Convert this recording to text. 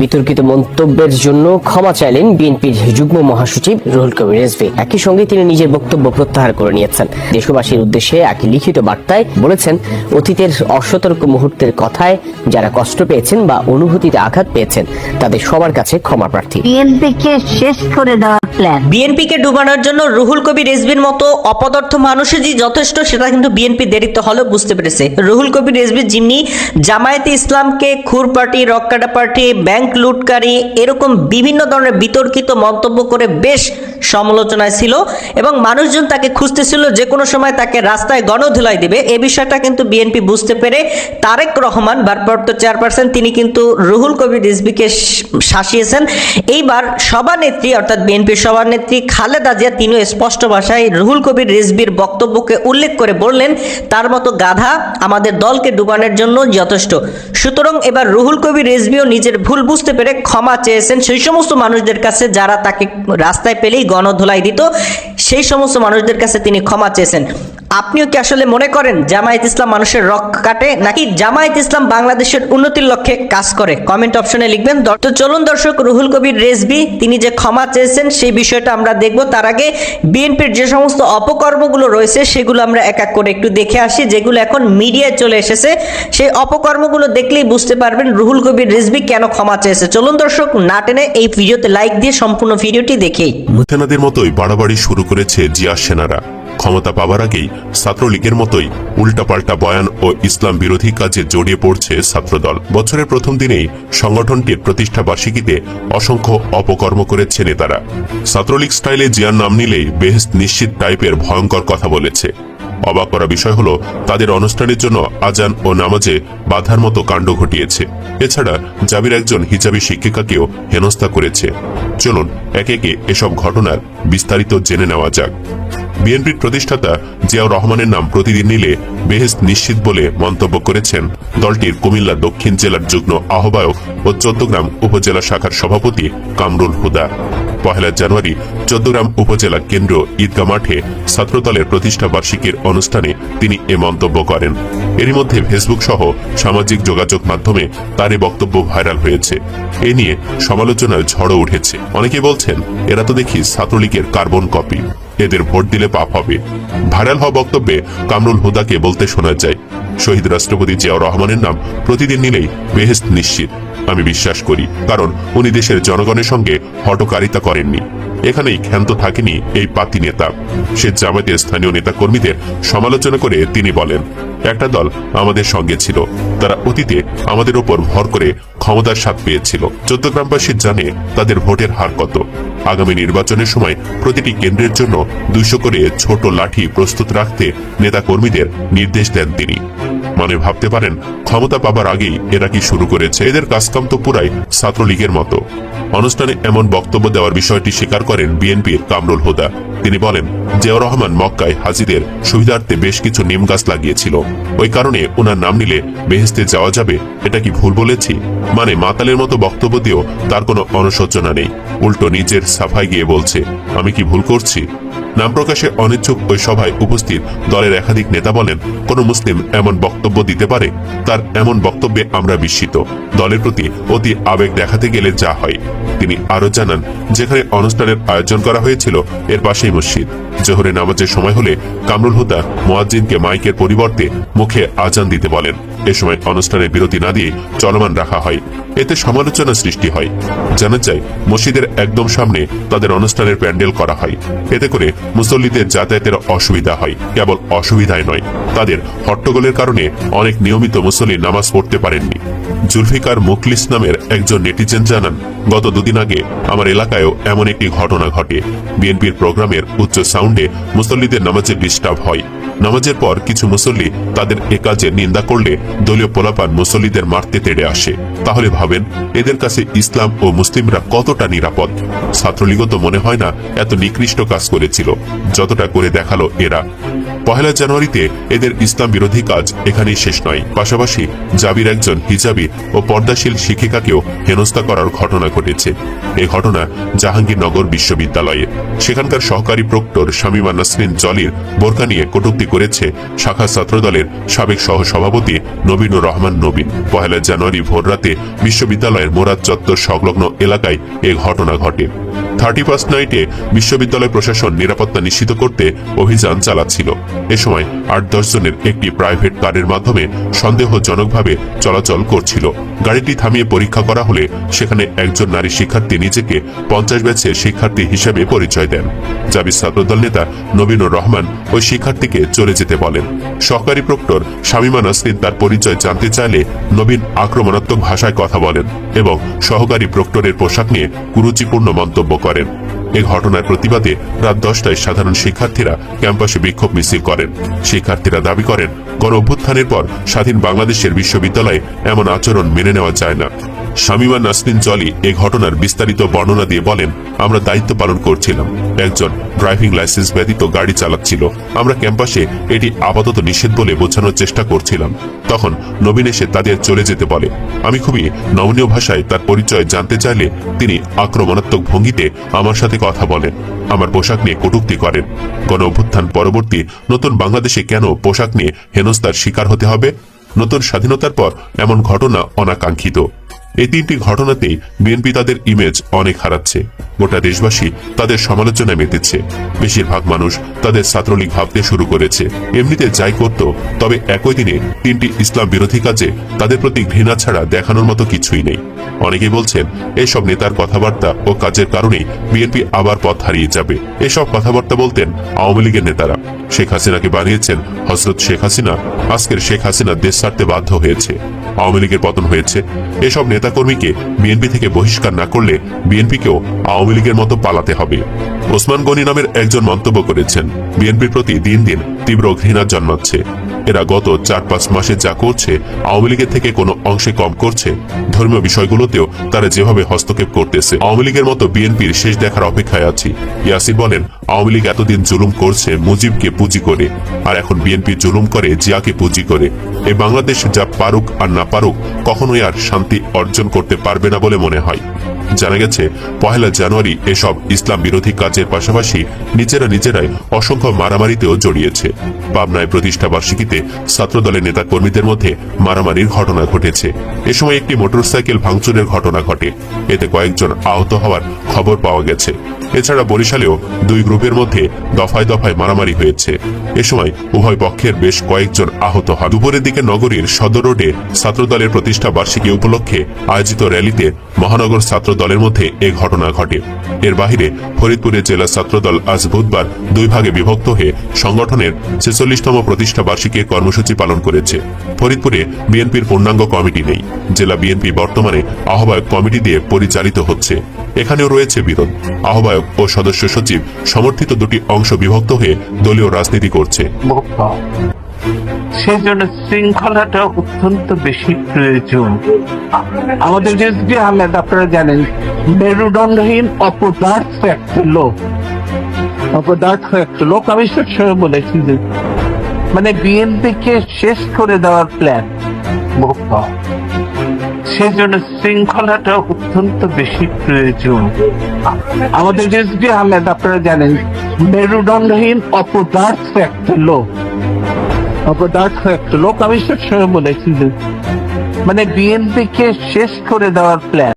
বিতর্কিত মন্তব্যের জন্য ক্ষমা চাইলেন বিএনপির যুগ্ম মহাসচিব রুহুল কবির রেজভি। একই সঙ্গে তিনি নিজের বক্তব্য প্রত্যাহার করে নিয়েছেন। দেশবাসীর উদ্দেশ্যে এক লিখিত বার্তায় বলেছেন অতীতের অসতর্ক মুহূর্তের কথায় যারা কষ্ট পেয়েছেন বা অনুভূতিতে আঘাত পেয়েছেন তাদের সবার কাছে ক্ষমা প্রার্থী। বিএনপিকে শেষ করে দেওয়ার প্ল্যান বিএনপিকে ডুবানোর জন্য রুহুল কবির রেজবির মতো অপদার্থ মানুষের যে যথেষ্ট সেটা কিন্তু বিএনপি দেরিতে হলেও বুঝতে পেরেছে। রুহুল কবির রেজবি যিনি জামায়াতে ইসলামকে খুর পার্টি রক্কাটা পার্টি ব্যাংক লুটকারী এরকম বিভিন্ন ধরনের বিতর্কিত মন্তব্য করে বেশ সমালোচনায় ছিল এবং মানুষজন তাকে খুঁজতেছিল যে কোনো সময় তাকে রাস্তায় গণধুলাই দেবে। এ বিষয়টা কিন্তু বিএনপি বুঝতে পেরে তারেক রহমান, ভারপ্রাপ্ত চেয়ারপারসন, তিনি কিন্তু রুহুল কবির রিজভিকে শ- শাসিয়েছেন। এইবার সভানেত্রী, অর্থাৎ বিএনপির সভানেত্রী খালেদা জিয়া, তিনিও স্পষ্ট ভাষায় রুহুল কবির রিজভির বক্তব্যকে উল্লেখ করে বললেন, তার মতো গাধা আমাদের দলকে ডুবানোর জন্য যথেষ্ট। সুতরাং এবার রুহুল কবির রিজভিও নিজের ভুল বুঝতে পেরে ক্ষমা চেয়েছেন সেই সমস্ত মানুষদের কাছে যারা তাকে রাস্তায় পেলেই গণধোলাই দিত সেই সমস্ত মানুষদের কাছে তিনি ক্ষমা চেয়েছেন। আপনিও কি আসলে মনে করেন জামায়াত ইসলাম মানুষের রক কাটে নাকি জামায়াত ইসলাম বাংলাদেশের উন্নতির লক্ষ্যে কাজ করে? কমেন্ট অপশনে লিখবেন। তো চলুন দর্শক, রুহুল কবির রেজবি তিনি যে ক্ষমা চেয়েছেন, সেই বিষয়টা আমরা দেখব। তার আগে বিএনপির যে সমস্ত অপকর্মগুলো রয়েছে, সেগুলো আমরা এক এক করে একটু দেখে আসি, যেগুলো এখন মিডিয়ায় চলে এসেছে। সেই অপকর্মগুলো দেখলেই বুঝতে পারবেন রুহুল কবির রেজবি কেন ক্ষমা চেয়েছে। চলুন দর্শক, না টেনে এই ভিডিওতে লাইক দিয়ে সম্পূর্ণ ভিডিওটি দেখেই। মুথেনাদের মতোই বাড়াবাড়ি শুরু করেছে জিয়া সেনারা। ক্ষমতা পাবার আগেই ছাত্রলীগের মতোই উল্টাপাল্টা বয়ান ও ইসলাম বিরোধী কাজে জড়িয়ে পড়ছে ছাত্রদল। বছরের প্রথম দিনেই সংগঠনটির প্রতিষ্ঠা বার্ষিকীতে অসংখ্য অপকর্ম করেছে নেতারা। ছাত্রলীগ স্টাইলে জিয়ার নাম নিলেই বেহেস্ত নিশ্চিত টাইপের ভয়ঙ্কর কথা বলেছে। অবাক করা বিষয় হলো, তাদের অনুষ্ঠানের জন্য আজান ও নামাজে বাধার মতো কাণ্ড ঘটিয়েছে। এছাড়া জাবির একজন হিজাবি শিক্ষিকাকেও হেনস্থা করেছে। চলুন, একে একে এসব ঘটনার বিস্তারিত জেনে নেওয়া যাক। বিএনপির প্রতিষ্ঠাতা জিয়াউর রহমানের নাম প্রতিদিন নিলে বেহেস্ত নিশ্চিত বলে মন্তব্য করেছেন দলটির কুমিল্লা দক্ষিণ জেলার যুগ্ম আহ্বায়ক ও চৌদ্দগ্রাম উপজেলা শাখার সভাপতি কামরুল হুদা। পহেলা জানুয়ারি চৌদ্দগ্রাম উপজেলা কেন্দ্র ঈদগা মাঠে ছাত্রদলের প্রতিষ্ঠা বার্ষিকীর অনুষ্ঠানে তিনি এ মন্তব্য করেন। এরই মধ্যে ফেসবুক সহ সামাজিক যোগাযোগ মাধ্যমে তার বক্তব্য ভাইরাল হয়েছে। এ নিয়ে সমালোচনার ঝড়ও উঠেছে। অনেকে বলছেন, এরা তো দেখি ছাত্রলীগের কার্বন কপি। এদের ভোট দিলে পাপ হবে। ভাইরাল হওয়া বক্তব্যে কামরুল হুদাকে বলতে শোনা যায়, শহীদ রাষ্ট্রপতি জিয়াউর রহমানের নাম প্রতিদিন নিলেই বেহেস্ত নিশ্চিত। আমি বিশ্বাস করি, কারণ উনি দেশের জনগণের সঙ্গে হটকারিতা করেননি। এখানেই ক্ষান্ত থাকেনি এই পাতি নেতা। সে জামাতের স্থানীয় নেতাকর্মীদের সমালোচনা করে তিনি বলেন, একটা দল আমাদের সঙ্গে ছিল। তারা অতীতে আমাদের ওপর ভর করে ক্ষমতার স্বাদ পেয়েছিল। চোদ্দগ্রামবাসী জানে তাদের ভোটের হার কত। আগামী নির্বাচনের সময় প্রতিটি কেন্দ্রের জন্য দুশো করে ছোট লাঠি প্রস্তুত রাখতে নেতা কর্মীদের নির্দেশ দেন তিনি। মানে ভাবতে পারেন, ক্ষমতা পাবার আগেই এরা কি শুরু করেছে? এদের কাজকাম তো পুরাই ছাত্রলীগের মতো। অনুষ্ঠানে এমন বক্তব্য দেওয়ার বিষয়টি স্বীকার করেন বিএনপির কামরুল হুদা। তিনি বলেন, জিয়াউর রহমান মক্কায় হাজিদের সুবিধার্থে বেশ কিছু নিম গাছ লাগিয়েছিল। ওই কারণে ওনার নাম নিলে বেহেস্তে যাওয়া যাবে, এটা কি ভুল বলেছি? মানে মাতালের মতো বক্তব্য দিয়েও তার কোনো অনুশোচনা নেই। উল্টো নিজের সাফাই গিয়ে বলছে, আমি কি ভুল করছি? নাম প্রকাশে অনিচ্ছুক ওই সভায় উপস্থিত দলের একাধিক নেতা বলেন, কোন মুসলিম এমন বক্তব্য দিতে পারে? তার এমন বক্তব্যে আমরা বিস্মিত। দলের প্রতি অতি আবেগ দেখাতে গেলে যা হয়। তিনি আরও জানান, যেখানে অনুষ্ঠানের আয়োজন করা হয়েছিল, এর পাশেই মসজিদ। জোহরে নামাজের সময় হলে কামরুল হুদা মোয়াজ্জিনকে মাইকের পরিবর্তে মুখে আজান দিতে বলেন। এ সময় অনুষ্ঠানের বিরতি না দিয়ে চলমান রাখা হয়। এতে সমালোচনা সৃষ্টি হয়। জানা যায়, মসজিদের একদম সামনে তাদের অনুষ্ঠানের প্যান্ডেল করা হয়। এতে করে মুসল্লিদের যাতায়াতের অসুবিধা হয়। কেবল অসুবিধায় নয়, তাদের হট্টগোলের কারণে অনেক নিয়মিত মুসল্লি নামাজ পড়তে পারেননি। জুলফিকার মুখলিস নামের একজন নেটিজেন জানান গত দুদিন আগে আমার এলাকায়ও এমন একটি ঘটনা ঘটে। বিএনপির প্রোগ্রামের উচ্চ সাউন্ডে মুসল্লিদের নামাজে ডিস্টার্ব হয়। নামাজের পর কিছু মুসল্লি তাদের এ কাজের নিন্দা করলে দলীয় পোলাপান মুসল্লিদের মারতে তেড়ে আসে। তাহলে ভাবেন, এদের কাছে ইসলাম ও মুসলিমরা কতটা নিরাপদ? ছাত্রলীগও তো মনে হয় না এত নিকৃষ্ট কাজ করেছিল, যতটা করে দেখাল এরা। পহেলা জানুয়ারিতে এদের ইসলাম বিরোধী কাজ এখানেই শেষ নয়। পাশাপাশি জাবির একজন হিজাবি ও পর্দাশীল শিক্ষিকাকেও হেনস্থা করার ঘটনা ঘটেছে। এ ঘটনা জাহাঙ্গীরনগর বিশ্ববিদ্যালয়ে। সেখানকার সহকারী প্রক্টর শামীমা নাসরিন জলির বোরকা নিয়ে কটূক্তি করেছে শাখা ছাত্রদলের সাবেক সহসভাপতি নবীনুর রহমান নবীন পহেলা জানুয়ারি ভোররাতে বিশ্ববিদ্যালয়ের মোরাদ চত্বর সংলগ্ন এলাকায় এ ঘটনা ঘটে। থার্টি ফার্স্ট নাইটে বিশ্ববিদ্যালয় প্রশাসন নিরাপত্তা নিশ্চিত করতে অভিযান চালাচ্ছিল। এ সময় আট দশ জনের একটি প্রাইভেট কারের মাধ্যমে সন্দেহজনকভাবে চলাচল করছিল। গাড়িটি থামিয়ে পরীক্ষা করা হলে সেখানে একজন নারী শিক্ষার্থী নিজেকে পঞ্চাশ ব্যাচের শিক্ষার্থী হিসেবে পরিচয় দেন। জাবির ছাত্রদল নেতা নবীনুর রহমান ওই শিক্ষার্থীকে চলে যেতে বলেন। সহকারী প্রক্টর শামীমা নাসরিন তার পরিচয় জানতে চাইলে নবীন আক্রমণাত্মক ভাষায় কথা বলেন এবং সহকারী প্রক্টরের পোশাক নিয়ে কুরুচিপূর্ণ মন্তব্য করেন। এই ঘটনার প্রতিবাদে রাত দশটায় সাধারণ শিক্ষার্থীরা ক্যাম্পাসে বিক্ষোভ মিছিল করেন। শিক্ষার্থীরা দাবি করেন গণ অভ্যুত্থানের পর স্বাধীন বাংলাদেশের বিশ্ববিদ্যালয়ে এমন আচরণ মেনে নেওয়া যায় না। শামিমা নাসরিন জলি এই ঘটনার বিস্তারিত বর্ণনা দিয়ে বলেন, আমরা দায়িত্ব পালন করছিলাম। একজন ড্রাইভিং লাইসেন্স ব্যতীত গাড়ি চালাচ্ছিল। আমরা ক্যাম্পাসে এটি আপাতত নিষেধ বলে বোঝানোর চেষ্টা করছিলাম। তখন নবীন এসে তাদের চলে যেতে বলে। আমি খুবই নমনীয় ভাষায় তার পরিচয় জানতে চাইলে তিনি আক্রমণাত্মক ভঙ্গিতে আমার সাথে কথা বলেন। আমার পোশাক নিয়ে কটূক্তি করেন। গণ অভ্যুত্থান পরবর্তী নতুন বাংলাদেশে কেন পোশাক নিয়ে হেনস্থার শিকার হতে হবে? নতুন স্বাধীনতার পর এমন ঘটনা অনাকাঙ্ক্ষিত। এই তিনটি ঘটনাতেই বিএনপি তাদের ইমেজ অনেক হারাচ্ছে। গোটা দেশবাসী তাদের সমালোচনায় মেতেছে। বেশিরভাগ মানুষ তাদের ছাত্রলীগ ভাবতে শুরু করেছে। এমনিতে যাই করত, তবে একই দিনে তিনটি ইসলাম বিরোধী কাজে তাদের প্রতি ঘৃণা ছাড়া দেখানোর মতো কিছুই নেই। অনেকে বলছেন, এসব নেতার কথাবার্তা ও কাজের কারণেই বিএনপি আবার পথ হারিয়ে যাবে। এসব কথাবার্তা বলতেন আওয়ামী লীগের নেতারা। শেখ হাসিনাকে বানিয়েছেন হজরত শেখ হাসিনা। আজকের শেখ হাসিনা দেশ ছাড়তে বাধ্য হয়েছে। আওয়ামী লীগের পতন হয়েছে। এসব নেতাকর্মীকে বিএনপি থেকে বহিষ্কার না করলে বিএনপিকেও আওয়ামী লীগের মতো পালাতে হবে। ওসমান গনি নামের একজন মন্তব্য করেছেন, বিএনপির প্রতি দিন দিন তীব্র ঘৃণা জন্মাচ্ছে। এরা গত চার পাঁচ মাসে যা করছে, আওয়ামী লীগের থেকে কোনো অংশে কম করছে। ধর্মীয় বিষয়গুলোতেও তারা যেভাবে হস্তক্ষেপ করতেছে, আওয়ামী লীগের মতো বিএনপির শেষ দেখার অপেক্ষায় আছি। ইয়াসির বলেন, আওয়ামী লীগ এতদিন জুলুম করছে মুজিবকে পুঁজি করে, আর এখন বিএনপি জুলুম করে জিয়াকে পুঁজি করে। এই বাংলাদেশ যা পারুক আর না পারুক, কখনোই আর শান্তি অর্জন করতে পারবে না বলে মনে হয়। জানা গেছে, পহেলা জানুয়ারি এসব ইসলাম বিরোধী কাজের পাশাপাশি নিজেরা নিজেরাই অসংখ্য মারামারিতেও জড়িয়েছে। পাবনায় প্রতিষ্ঠা বার্ষিকীতে ছাত্রদলের নেতা কর্মীদের মধ্যে মারামারির ঘটনা ঘটেছে। এ সময় একটি মোটরসাইকেল ভাঙচুরের ঘটনা ঘটে। এতে কয়েকজন আহত হওয়ার খবর পাওয়া গেছে। এছাড়া বরিশালেও দুই গ্রুপের মধ্যে দফায় দফায় মারামারি হয়েছে। এ সময় উভয় পক্ষের বেশ কয়েকজন আহত হন। দুপুরের দিকে নগরীর সদর রোডে ছাত্রদলের প্রতিষ্ঠা বার্ষিকী উপলক্ষে আয়োজিত র্যালিতে মহানগর ছাত্র দলের মধ্যে এ ঘটনা ঘটে। এর বাহিরে ফরিদপুরের জেলা ছাত্রদল আজ বুধবার দুই ভাগে বিভক্ত হয়ে সংগঠনের ছেচল্লিশতম প্রতিষ্ঠা বার্ষিকীর কর্মসূচি পালন করেছে। ফরিদপুরে বিএনপির পূর্ণাঙ্গ কমিটি নেই। জেলা বিএনপি বর্তমানে আহ্বায়ক কমিটি দিয়ে পরিচালিত হচ্ছে। এখানেও রয়েছে বিরোধ। আহ্বায়ক ও সদস্য সচিব সমর্থিত দুটি অংশ বিভক্ত হয়ে দলীয় রাজনীতি করছে। সেই জন্য শৃঙ্খলাটা অত্যন্ত বেশি প্রয়োজন। আমাদের রেজবি আহমেদ, আপনারা জানেন, মেরুদণ্ডহীন অপদার্থ একটা লোক। অপদার্থ একটা লোক, আমি সবসময় বলেছি যে মানে বিএনপি কে শেষ করে দেওয়ার প্ল্যান মুক্ত সেই জন্য শৃঙ্খলাটা অত্যন্ত বেশি প্রয়োজন। আমাদের রেজবি আহমেদ, আপনারা জানেন, মেরুদণ্ডহীন অপদার্থ একটা লোক। একটা লোক আমি সবসময় বলেছি মানে বিএনপি কে শেষ করে দেওয়ার প্ল্যান